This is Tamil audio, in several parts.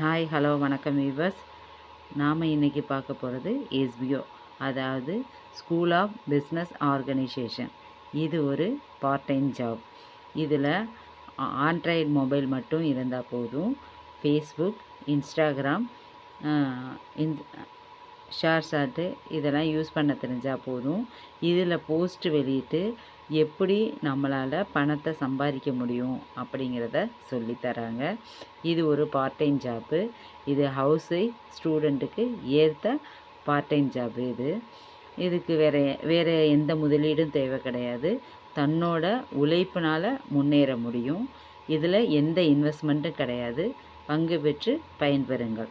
ஹாய் ஹலோ வணக்கம் வீவர்ஸ் நாம் இன்றைக்கி பார்க்க போகிறது எஸ்பிஓ அதாவது ஸ்கூல் ஆஃப் பிஸ்னஸ் ஆர்கனைசேஷன் இது ஒரு பார்ட் டைம் ஜாப் இதில் ஆண்ட்ராய்டு மொபைல் மட்டும் இருந்தால் போதும். Facebook Instagram in share chat இதெல்லாம் யூஸ் பண்ண தெரிஞ்சால் போதும். இதில் போஸ்ட் வெளியிட்டு எப்படி நம்மளால் பணத்தை சம்பாதிக்க முடியும் அப்படிங்கிறத சொல்லித்தராங்க இது ஒரு பார்ட் டைம் ஜாப்பு இது ஹவுஸ் ஒய்ஃப் ஸ்டூடெண்ட்டுக்கு ஏற்ற பார்ட் டைம் ஜாப்பு இது. இதுக்கு வேறு வேறு எந்த முதலீடும் தேவை கிடையாது. தன்னோட உழைப்பினால் முன்னேற முடியும். இதில் எந்த இன்வெஸ்ட்மெண்ட்டும் கிடையாது. பங்கு பெற்று பயன்பெறுங்கள்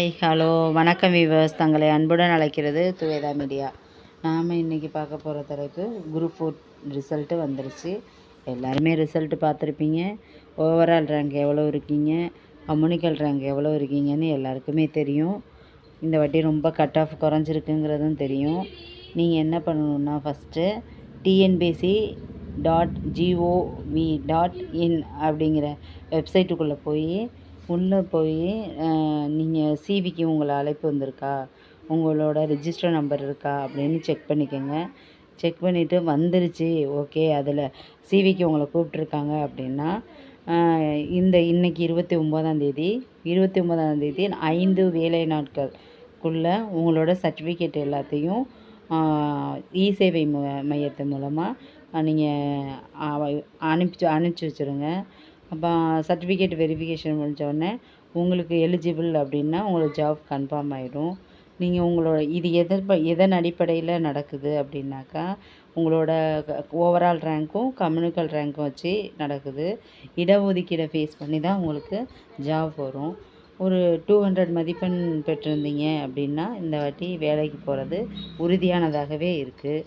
ஹாய் ஹலோ வணக்கம் விவர்ஸ் தங்களை அன்புடன் அழைக்கிறது துவேதா மீடியா நாம் இன்றைக்கி பார்க்க போகிற தலைப்பு குரூப் ஃபோர் ரிசல்ட்டு வந்துருச்சு. எல்லாருமே ரிசல்ட்டு பார்த்துருப்பீங்க. ஓவரால் ரேங்க் எவ்வளோ இருக்கீங்க? கம்யூனிக்கல் ரேங்க் எவ்வளோ இருக்கீங்கன்னு எல்லாருக்குமே தெரியும். இந்த வாட்டி ரொம்ப கட் ஆஃப் குறைஞ்சிருக்குங்கிறதும் தெரியும். நீங்கள் என்ன பண்ணணுன்னா first TNPC dot GOV dot in அப்படிங்கிற வெப்சைட்டுக்குள்ளே போய் உள்ளே போய் நீங்கள் சிவிக்கு உங்களை அழைப்பு வந்திருக்கா? உங்களோட ரிஜிஸ்டர் நம்பர் இருக்கா? அப்படின்னு செக் பண்ணிக்கோங்க. செக் பண்ணிவிட்டு வந்துருச்சு. ஓகே அதில் சிவிக்கு உங்களை கூப்பிட்ருக்காங்க அப்படின்னா இந்த இன்றைக்கி இருபத்தி ஒம்போதாந்தேதி இருபத்தி ஒம்போதாந்தேதி ஐந்து வேலை நாட்களுக்குள்ளே உங்களோட சர்டிஃபிகேட் எல்லாத்தையும் இ சேவை ம மூலமாக நீங்கள் அனுப்பிச்சு அனுப்பிச்சி வச்சுருங்க. அப்போ சர்டிஃபிகேட் வெரிஃபிகேஷன் முடிஞ்சோடனே உங்களுக்கு எலிஜிபிள் அப்படின்னா உங்களுக்கு ஜாப் கன்ஃபார்ம் ஆகிடும் நீங்கள் உங்களோட இது எதன் எதன் அடிப்படையில் நடக்குது அப்படின்னாக்கா உங்களோட ஓவரால் ரேங்க்கும் கம்யூனிக்கல் ரேங்க்கும் வச்சு நடக்குது. இடஒதுக்கீடை ஃபேஸ் பண்ணி தான் உங்களுக்கு ஜாப் வரும். ஒரு டூ ஹண்ட்ரட் மதிப்பெண் பெற்றிருந்தீங்க அப்படின்னா இந்த வாட்டி வேலைக்கு போகிறது உறுதியானதாகவே இருக்குது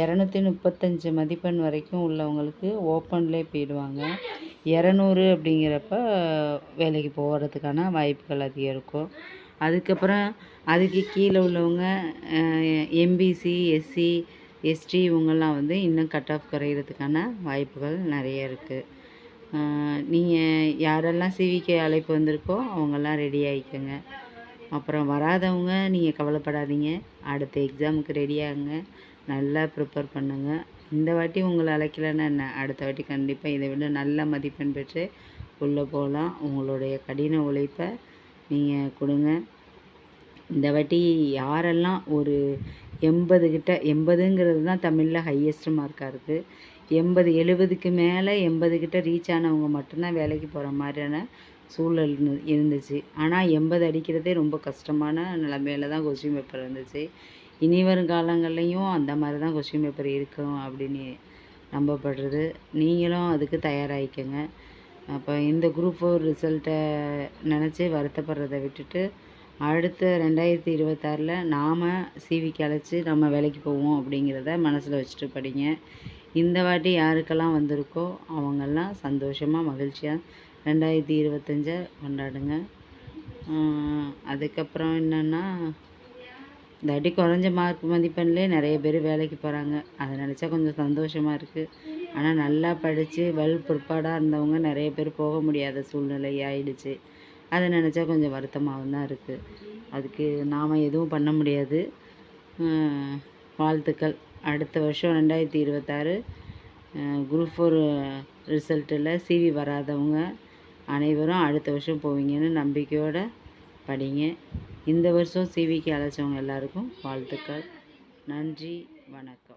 இரநூத்தி முப்பத்தஞ்சு மதிப்பெண் வரைக்கும் உள்ளவங்களுக்கு ஓப்பன்லேயே போயிடுவாங்க. இரநூறு அப்படிங்கிறப்ப வேலைக்கு போகிறதுக்கான வாய்ப்புகள் அதிகம் இருக்கும். அதுக்கப்புறம் அதுக்கு கீழே உள்ளவங்க எம்பிசி எஸ்சி எஸ்டி இவங்கெல்லாம் வந்து இன்னும் கட் ஆஃப் குறையிறதுக்கான வாய்ப்புகள் நிறைய இருக்குது நீங்கள் யாரெல்லாம் சிவிக்கு அழைப்பு வந்திருக்கோ அவங்கெல்லாம் ரெடி ஆகிக்கோங்க அப்புறம் வராதவங்க நீங்கள் கவலைப்படாதீங்க. அடுத்த எக்ஸாமுக்கு ரெடி ஆகுங்க. நல்லா ப்ரிப்பேர் பண்ணுங்கள் இந்த வாட்டி உங்களை அழைக்கலன்னா என்ன? அடுத்த வாட்டி கண்டிப்பாக இதை விட நல்ல மதிப்பெண் பெற்று உள்ளே போகலாம். உங்களுடைய கடின உழைப்பை நீங்கள் கொடுங்க. இந்த வாட்டி யாரெல்லாம் ஒரு எண்பது கிட்ட எண்பதுங்கிறது தான் தமிழில் ஹையஸ்ட் மார்க்காக இருக்குது எண்பது எழுபதுக்கு மேலே எண்பது கிட்ட ரீச் ஆனவங்க மட்டும்தான் வேலைக்கு போகிற மாதிரியான சூழல் இருந்துச்சு. ஆனால் எண்பது அடிக்கிறதே ரொம்ப கஷ்டமான நிலமையில தான் கொஸ்டின் பேப்பர் இருந்துச்சு. இனி வரும் காலங்கள்லேயும் அந்த மாதிரி தான் கொஸ்டின் பேப்பர் இருக்கும் அப்படின்னு நம்பப்படுறது. நீங்களும் அதுக்கு தயாராகிக்கங்க அப்போ இந்த குரூப் ஃபோர் ரிசல்ட்டை நினச்சி வருத்தப்படுறதை விட்டுட்டு அடுத்த ரெண்டாயிரத்தி இருபத்தாறில் நாம் சிவிக்கு அழைச்சி நம்ம வேலைக்கு போவோம் அப்படிங்கிறத மனசில் வச்சுட்டு படிங்க. இந்த வாட்டி யாருக்கெல்லாம் வந்திருக்கோ அவங்கெல்லாம் சந்தோஷமாக மகிழ்ச்சியாக ரெண்டாயிரத்தி இருபத்தஞ்சை கொண்டாடுங்க. அதுக்கப்புறம் என்னென்னா இந்த குறைஞ்ச மார்க் மதிப்பெண்லேயே நிறைய பேர் வேலைக்கு போகிறாங்க அதை நினச்சா கொஞ்சம் சந்தோஷமாக இருக்குது ஆனால் நல்லா படித்து வெல் ப்ரிப்பேர்டாக இருந்தவங்க நிறைய பேர் போக முடியாத சூழ்நிலை ஆயிடுச்சு. அதை நினச்சா கொஞ்சம் வருத்தமாகவும் தான் இருக்குது அதுக்கு நாம் எதுவும் பண்ண முடியாது. வாழ்த்துக்கள். அடுத்த வருஷம் ரெண்டாயிரத்தி இருபத்தாறு குரூப் ஃபோர் ரிசல்ட்டில் சிவி வராதவங்க அனைவரும் அடுத்த வருஷம் போவீங்கன்னு நம்பிக்கையோடு படிங்க. இந்த வருஷம் சிவிக்கு அழைச்சவங்க எல்லாருக்கும் வாழ்த்துக்கள். நன்றி வணக்கம்.